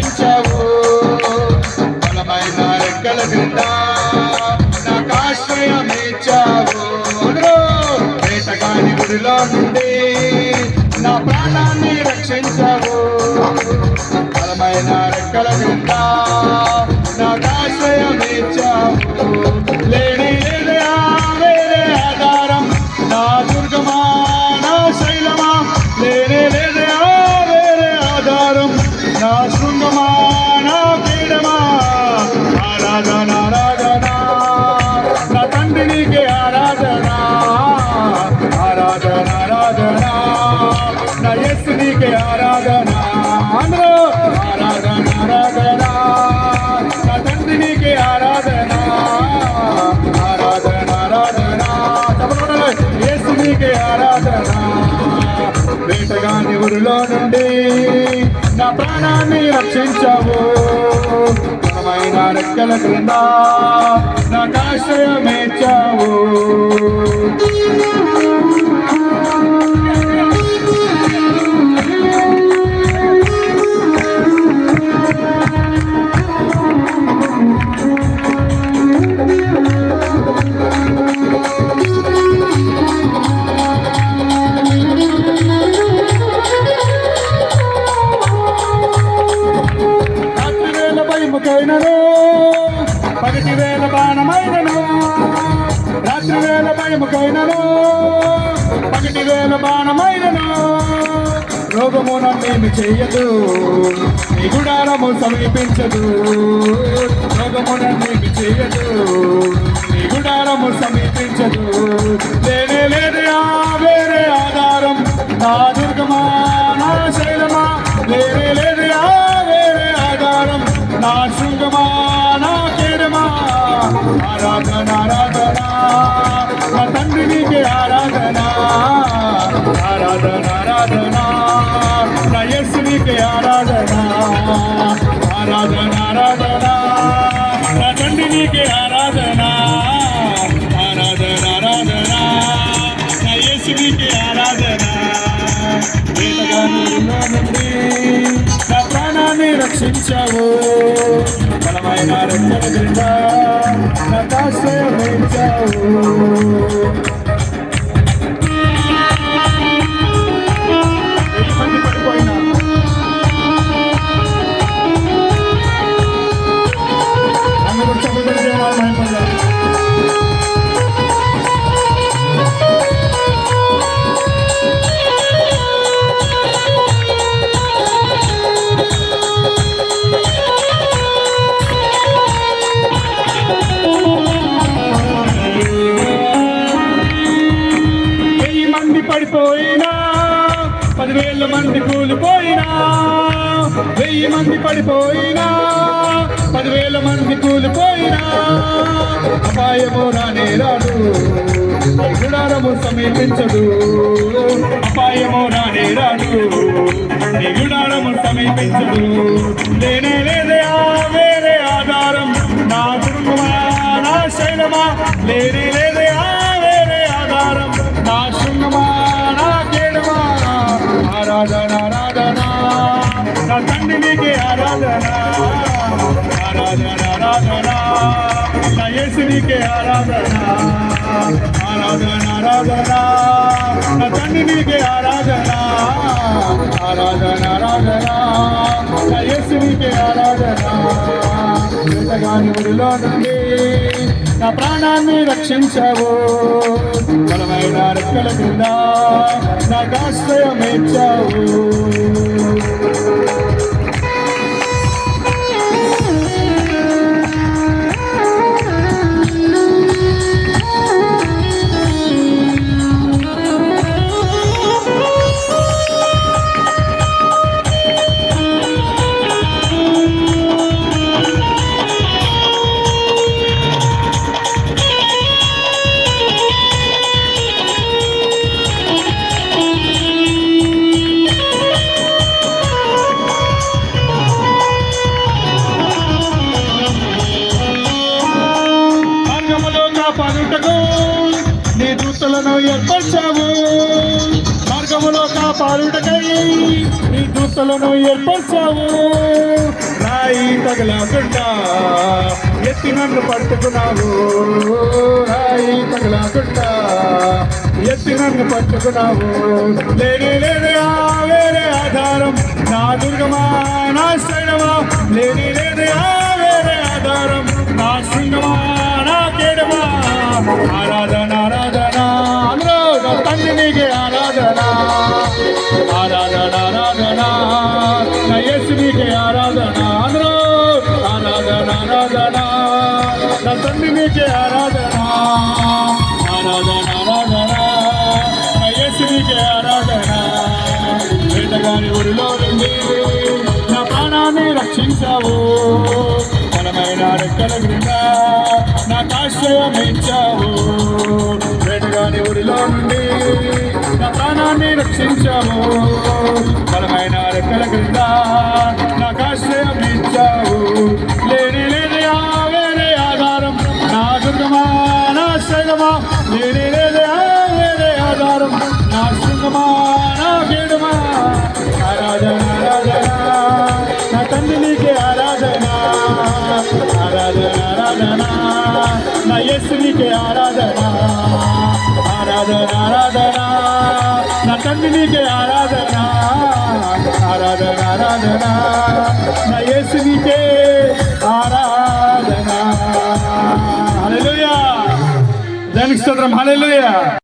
అందించావు బలమైన రెక్కల కింద నాకు ఆశ్రయం ఇచ్చావు. వేటగాని గుడిలో నుండి నా ప్రాణాన్ని రక్షించావు. బలమైన రెక్కల కింద నా శృంగమా నా పీడమా ఆరాధన ఆరాధన. నా తండ్రి నీకే ఆరాధన. ఆరాధన ఆరాధన. నా యేసు నీకే ఆరాధన. అందరూ ఆరాధన ఆరాధన. నా తండ్రి నీకే ఆరాధన. ఆరాధన ఆరాధన. నీకే ఆరాధన. వేటగాని ఊరిలో నుండి నా ప్రాణాన్ని రక్షించవు. బలమైన రెక్కల క్రింద నాకు రోగము నన్నేమి చేయదు. నీ గుడారము సమీపించదు. రోగము నన్నేమి చేయదు. నీ గుడారము సమీపించదు. లేనే లేదు ఆ వేరే ఆరాధన ఆరాధన నా యేసు ఆరాధన ఆరాధన ఆరాధన నా తండ్రి ఆరాధన ఆరాధన ఆరాధన నా యేసు ఆరాధన నా ప్రాణాన్ని రక్షించావు బలమైన రక్షణ క్రింద నాకు ఆశ్రయమిచ్చావు పడిపోయినా పదివేల మంది కూలిపోయినా వెయ్యి మంది పడిపోయినా పదివేల మంది కూలిపోయినా అపాయము రానే రాడు గుడారము సమీపించడు. అపాయము రానే రాడు గుడారము సమీపించడు. లేనే లేదే ఆ వేరే ఆధారం నా కుటుంబమా నా శైలమా లేనే నా ఆరాధన. ఆరాధన ఆరాధన. నా యేసు ఆరాధన. ఆరాధన ఆరాధన. నా తండ్రి ఆరాధన. ఆరాధన ఆరాధన. నా యేసు ఆరాధన. ఎంతగాని ఊరిలో నుండి నా ప్రాణాన్ని రక్షించవు. బలమైన రెక్కల కింద నాకు ఆశ్రయం ఇచ్చావు దూతలను ఏర్పరచావు. మార్గములో కాపాడుటకై నీ దూతలను ఏర్పరచావు. రాయి తగలాకుండా ఎత్తి నన్ను పట్టుకున్నావు. రాయి తగలాకుండా ఎత్తి నన్ను పట్టుకున్నావు. లేనే లేదే ఆ వేరే ఆధారం నా దుర్గమా నా శైలమా లేనే నీకే ఆరాధన అందరూ ఆరాధన ఆరాధన. నా తండ్రి నీకే ఆరాధన ఆరాధన ఆరాధన. నా యేసు నీకే ఆరాధన. వేటగాని ఊరిలో నుండి నా ప్రాణాన్ని రక్షించావు. బలమైన క్రింద నాకు ఆశ్రయం ఇచ్చావు లేని లేని ఆ వేరే ఆధారం నా దుర్గమా నా శైలమా. లేని లేని ఆ వేరే ఆధారం నా శృంగమా నా గేడుమా ఆరాధన ఆరాధన నా తండ్రి నీకే ఆరాధన. ఆరాధన ఆరాధన నా యస్సు నీకే ఆరాధన. ఆరాధన ఆరాధన నా తండ్రి నీకే ఆరాధన. ఆరాధన ఆరాధన నా యేసు ఆరాధన. హల్లెలూయా. దానికి స్తోత్రం. హల్లెలూయా.